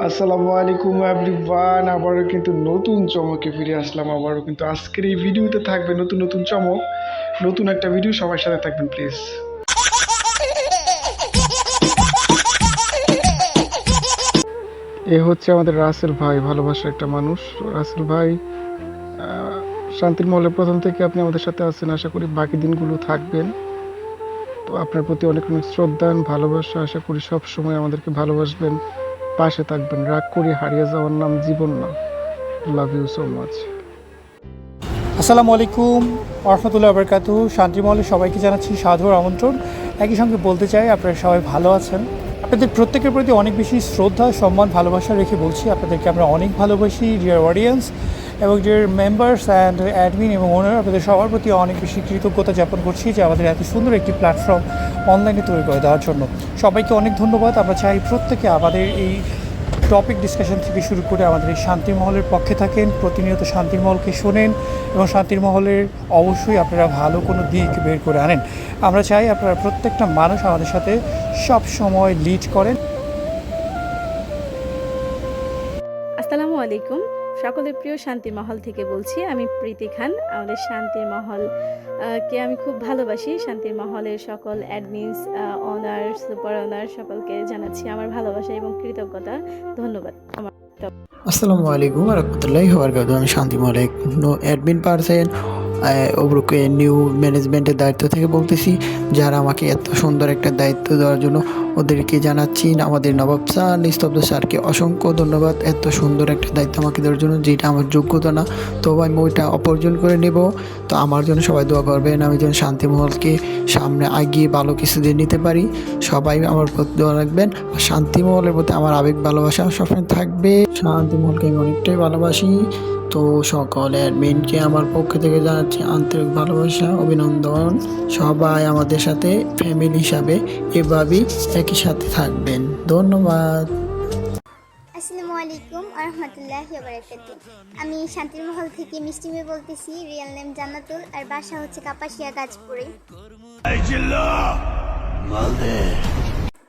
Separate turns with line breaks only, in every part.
আসসালামু আলাইকুম এভরিওয়ান আবারও কিন্তু নতুন চমকে ফিরে আসলাম, আবারও কিন্তু আজকের এই ভিডিওতে থাকবে নতুন নতুন চমক, নতুন একটা ভিডিও সবার সাথে থাকবেন প্লিজ এ হচ্ছে আমাদের রাসেল ভাই, ভালোবাসার একটা মানুষ। রাসেল ভাই শান্তির মহলের প্রথম থেকে আপনি আমাদের সাথে আছেন, আশা করি বাকি দিনগুলো থাকবেন। তো আপনার প্রতি অনেক অনেক শ্রদ্ধা, ভালোবাসা, আশা করি সব সময় আমাদেরকে ভালোবাসবেন। পাশে থাকবেন। রাগ করে হারিয়ে যাওয়ার নাম জীবন না। লাভ ইউ সো মাচ
আসসালামু আলাইকুম রহমতুল্লাহ বরকাত শান্তিমহলে সবাইকে জানাচ্ছি সাধুর আমন্ত্রণ। একই সঙ্গে বলতে চাই, আপনারা সবাই ভালো আছেন। আপনাদের প্রত্যেকের প্রতি অনেক বেশি শ্রদ্ধা, সম্মান, ভালোবাসা রেখে বলছি, আপনাদেরকে আমরা অনেক ভালোবাসি ডিয়ার অডিয়েন্স এবং যে মেম্বার্স অ্যান্ড অ্যাডমিন এবং ওনার আপনাদের সবার প্রতি অনেক বেশি কৃতজ্ঞতা যাপন করছি যে আমাদের এত সুন্দর একটি প্ল্যাটফর্ম অনলাইনে তৈরি করে দেওয়ার জন্য। সবাইকে অনেক ধন্যবাদ। আমরা চাই প্রত্যেকে আমাদের এই টপিক ডিসকাশন থেকে শুরু করে আমাদের এই শান্তির মহলের পক্ষে থাকেন, প্রতিনিয়ত শান্তির মহলকে শোনেন এবং শান্তির মহলের অবশ্যই আপনারা ভালো কোনো দিক বের করে আনেন। আমরা চাই আপনারা প্রত্যেকটা মানুষ আমাদের সাথে সব সময় লিড করেন।
আসসালামু আলাইকুম। সকলের প্রিয় শান্তি মহল থেকে বলছি, আমি প্রীতি খান, আমাদের শান্তির মহল কে আমি খুব ভালোবাসি শান্তির মহলের সকল অ্যাডমিনস অনার সুপার অনার সকলকে জানাচ্ছি আমার ভালোবাসা এবং কৃতজ্ঞতা। ধন্যবাদ।
আসসালামু আলাইকুম রহমতুল্লাহ আমি Shanti Malik no admin person ওবরকে new ম্যানেজমেন্টের দায়িত্ব থেকে বলতেছি, যারা আমাকে এত সুন্দর একটা দায়িত্ব দেওয়ার জন্য ওদেরকে জানাচ্ছি। আমাদের নবাব স্যার, নিস্তব্ধ স্যারকে অসংখ্য ধন্যবাদ। এত সুন্দর একটা দায়িত্ব আমাকে দেওয়ার জন্য, যেটা আমার যোগ্যতা না, তো আমি ওইটা অর্জন করে নেব। তো আমার জন্য সবাই দোয়া করবেন, আমি যেন শান্তিমহলকে সামনে এগিয়ে ভালো কিছু দিয়ে নিতে পারি। সবাই আমার প্রতি দোয়া রাখবেন। আর শান্তিমহলের প্রতি আমার আবেগ ভালোবাসা সবসময় থাকবে। শান্তিমহলকে আমি অনেকটাই ভালোবাসি। তো সকল অ্যাডমিনকে আমার পক্ষ থেকে জানাচ্ছি আন্তরিক ভালোবাসা, অভিনন্দন। সবাই আমাদের সাথে ফ্যামিলি হিসাবে এভাবেই একই সাথে থাকবেন। ধন্যবাদ।
আসসালামু আলাইকুম আরহামতুল্লাহ আমি শান্তির মহল থেকে মিষ্টি মেয়ে বলতেছি, রিয়েল নেম জান্নাতুল, আর বাসা হচ্ছে কাপাসিয়া গাছপুরে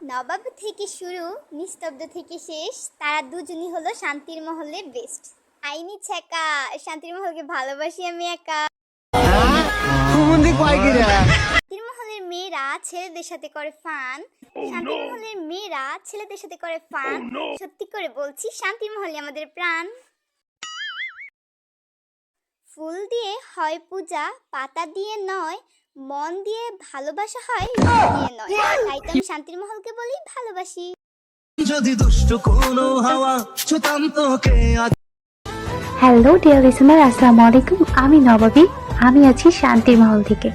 নবাব থেকে শুরু, নিস্তব্ধ থেকে শেষ, তারা দুজনই হলো শান্তির মহলের বেস্ট আইনি ছেকা শান্তির মহলকে ভালোবাসি আমি একা। শান্তির মহলের মেয়েরা ছেলেদের সাথে করে ফান। শান্তির মহলের মেয়েরা ছেলেদের সাথে করে ফান। সত্যি করে বলছি শান্তির মহলে আমাদের প্রাণ। ফুল দিয়ে হয় পূজা পাতা দিয়ে নয় মন দিয়ে ভালোবাসা হয় দিয়ে নয়। তাই তো আমি শান্তির মহলকে বলি ভালোবাসি।
যদি দুষ্ট কোনো হাওয়া ছুতাম তোকে আজ
হ্যালো ডিয়ার লিসনার আসসালামু আলাইকুম আমি নবাবী, আমি আছি শান্তির মহল থেকে।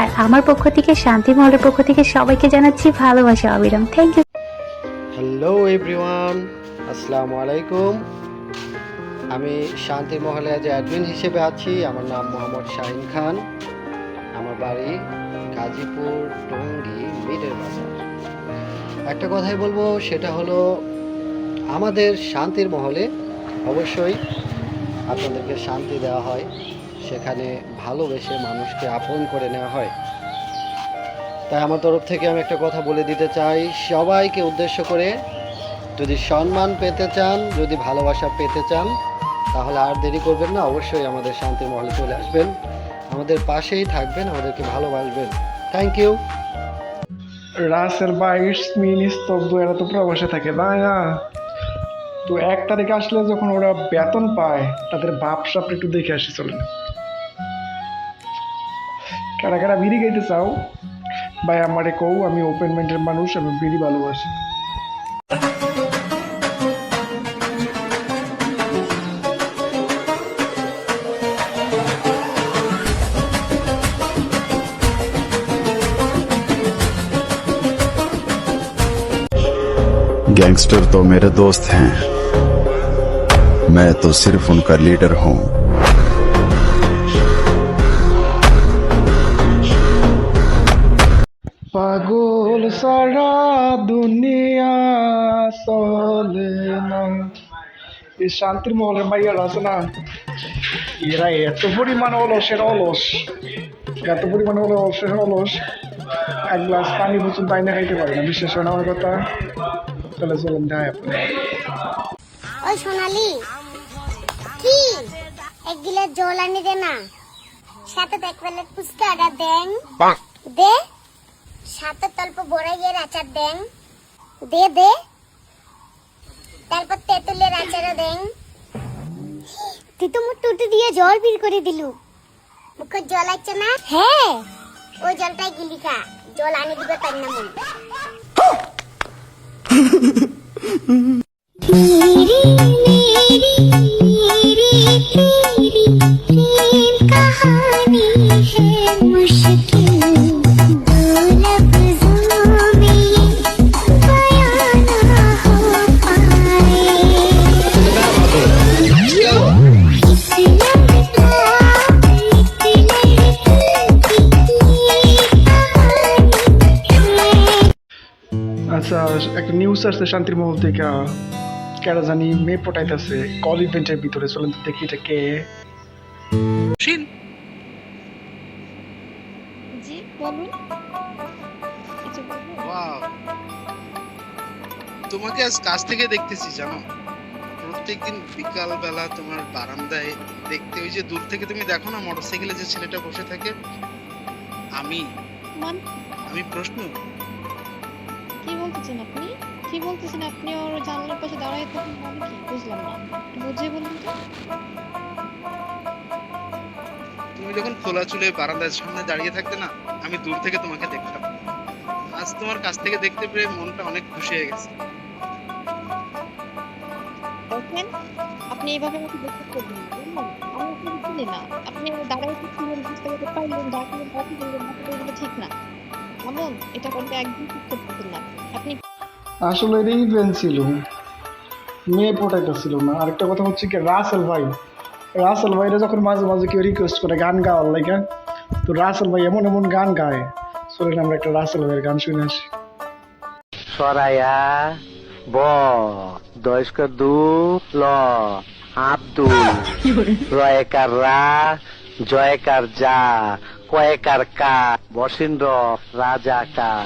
আর আমার পক্ষ থেকে শান্তি মহলের পক্ষ থেকে সবাইকে জানাচ্ছি ভালোবাসা, অবিরাম। থ্যাংক ইউ
হ্যালো এভরিওয়ান আসসালামু আলাইকুম আমি শান্তি মহলে আজ অ্যাডমিন হিসেবে আছি, আমার নাম মোহাম্মদ শাহিন খান। আমার বাড়ি গাজীপুর, টঙ্গী মিডের বাজার। একটা কথাই বলব, সেটা হলো, আমাদের শান্তির মহলে অবশ্যই আপনাদেরকে শান্তি দেওয়া হয়। সেখানে ভালোবেসে মানুষকে আপন করে নেওয়া হয়। তাই আমার তরফ থেকে আমি একটা কথা বলে দিতে চাই। সবাইকে উদ্দেশ্য করে যদি সম্মান পেতে চান, যদি ভালোবাসা পেতে চান, তাহলে আর দেরি করবেন না। অবশ্যই আমাদের শান্তি মহলে চলে আসবেন। আমাদের পাশেই থাকবেন, আমাদেরকে ভালোবাসবেন। থ্যাংক ইউ
রাসেল বাইশ মিন স্তব্ধ, এরা তো প্রবাসে থাকে। তাই না। তো এক তারিখে আসলে যখন ওরা বেতন পায় তাদের বাপ সাপ একটু দেখে আসি চলেন কারা কারা বিড়ি গাইতে চাও ভাই আমারে কও আমি ওপেন মাইন্ডের মানুষ আমি বিড়ি ভালোবাসি
गैंगस्टर तो मेरे दोस्त हैं मैं तो सिर्फ उनका लीडर हूं
পাগল সারা দুনিয়া চলে না এই শান্তির মহলের মাইয়ারা আছে না এরা এত পরিমাণ অলসের অলস এত পরিমাণ অলসের অলস এক গ্লাস পানি পর্যন্ত আইনা খাইতে পারে না বিশ্বাস হয় না আমার কথা তাহলে চলুন দেখায় আপনার
ওই সোনালি কি এক গিলাস জল আনি দে না। সাথে এক প্লেট ফুচকা আডা দেন। দে। সাথে তল্প বড়াইয়ের আচার দেন। দে দে। তারপর তেঁতুলের আচারও দেন। তুই তো মুখ টুটু দিয়ে জল বের করে দিলু। মুখে জল আছে না? হ্যাঁ। ওই জলটাই গিলি খা। জল আনি দিবে তার না মন मेरी
একটা নিউজ আসছে শান্তির মহল থেকে কেডা জানি মেয়ে পটাইতেছে কল ইভেন্টের ভিতরে। চলেন তো দেখি এটা কে।
তোমাকে আজ কাছ থেকে দেখতেছি জানো? প্রত্যেকদিন বিকাল বেলা তোমার বারান্দায় দেখতে ওই যে দূর থেকে তুমি দেখো না মোটরসাইকেলে যে ছেলেটা বসে থাকে? আমি। আমি প্রশ্ন
কি বলতেছেন আপনি? কি বলতেছেন আপনি? ওর জানলার পাশে দাঁড়ায় থাকেন মানে কি? বুঝলাম না। বুঝিয়ে বলুন তো।
তুমি যখন খোলা চুলে বারান্দার সামনে দাঁড়িয়ে থাকতে না আমি দূর থেকে তোমাকে দেখতাম। আজ তোমার কাছ থেকে দেখতে পেরে মনটা অনেক খুশি হয়ে গেছে।
দেখেন আপনি এইভাবে আমাকে দেখতে করবেন আমি আপনাকে চিনি না। আপনি দাঁড়ায় থাকছিলেন বুঝতে করতে পারলেন ডাকলেন ডাকি দিলেন ঠিক না। এমন এটা করতে একদম ঠিক করতেছেন না।
আসলে এটা ইভেন্ট ছিল। মেয়ে পটাইতেছিল না। আরেকটা কথা হচ্ছে কি রাসেল ভাই রাসেল ভাইরা যখন মাঝে মাঝে কেউ রিকোয়েস্ট করে গান গাওয়ার লাগে তো রাসেল ভাই এমন এমন গান গায়। চলেন আমরা একটা রাসেল ভাইয়ের গান শুনে আসি।
সরাইয়া ব দয়স্ক দু ল আব্দুল রয়কার রা জয়কার যা কয়েকার কা বসিন্দ্র রাজাকার।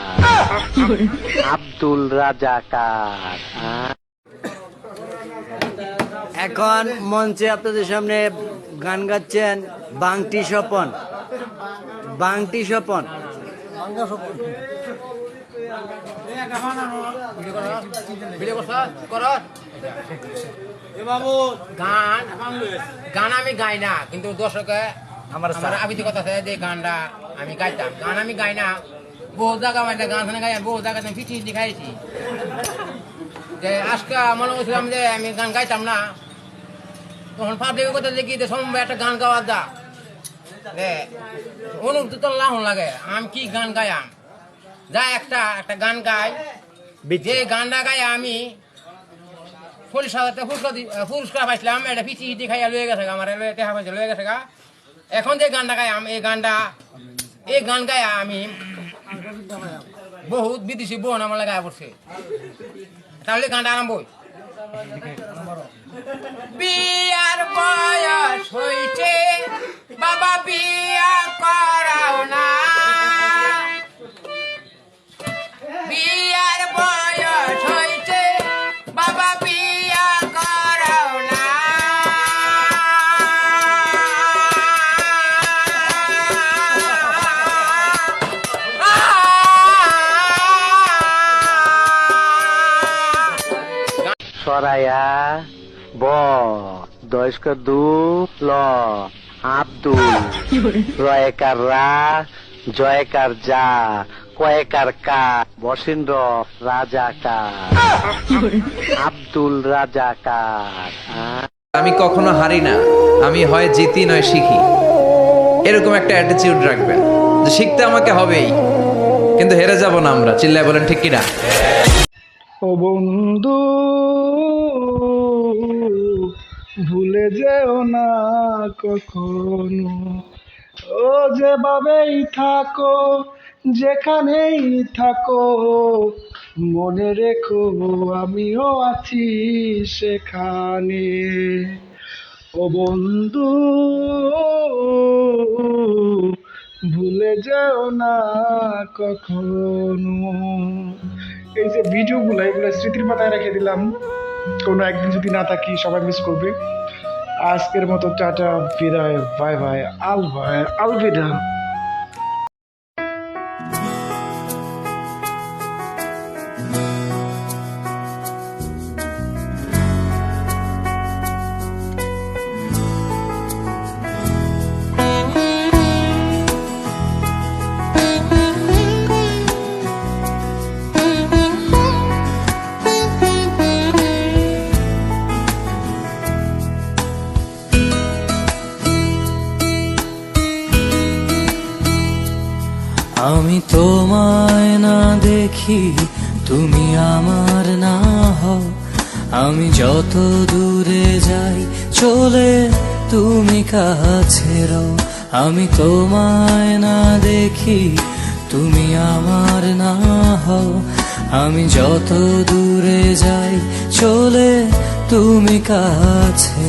আব্দুল রাজাকার?
এখন মঞ্চে আপনাদের সামনে গান গাচ্ছেন বাংটি স্বপন। বাংটি স্বপন।
গান গান আমি গাই না কিন্তু দর্শকে আমার আবিতি কথা আছে যে গানটা আমি গাইতাম। গান আমি গাই না বহু জায়গা মানে গান গাই বহু জায়গাতে দেখাইছি যে আজকে মনে করছিলাম যে আমি গান গাইতাম না। তখন পাবলিকের কথা দেখি যে সম্ভব একটা গান দা অনুভূতি লাহন লাগে আমি কি গান গায়াম যা একটা একটা গান গাই। যে গানটা গাই আমি পুরস্কার পাইছিলাম এটা পিচি হিটি খাইয়া লয়ে গেছে আমার লয়ে টেহা পাইছে লয়ে গেছে গা। এখন যে গানটা গাই আমি এই গানটা এই গান গাই আমি। বহুত বিদেশি বোন আমার গায়ে পড়ছে তাহলে গানটা আরম্ভ। বিয়ার বয়স হইছে, বাবা বিয়া করাও না বিয়ার
দয়স্ক দু ল আব্দুল রয়কার রা জয়কার যা কয়েকার কা বসিন্দ্র রাজাকার আব্দুল রাজাকার?
আমি কখনো হারি না আমি হয় জিতি নয় শিখি এরকম একটা অ্যাটিটিউড রাখবেন যে শিখতে আমাকে হবেই কিন্তু হেরে যাব না আমরা চিল্লায় বলেন ঠিক কিনা
ও বন্ধু ভুলে যেও না কখনো। ও যেভাবেই থাকো, যেখানেই থাকো, মনে রেখো আমিও আছি সেখানে। ও বন্ধু, ভুলে যেও না কখনো। এই যে ভিডিওগুলো এগুলো স্মৃতির পাতায় রেখে দিলাম। কোনো একদিন যদি না থাকি, সবাই মিস করবে। আজকের মতো টাটা, বিদায় বাই বাই আল বাই আলবিদা
দেখি তুমি আমার না হও। আমি যত দূরে যাই, চলে তুমি কাছে রও। আমি তোমায় না দেখি, তুমি আমার না হও। আমি যত দূরে যাই, চলে তুমি কাছে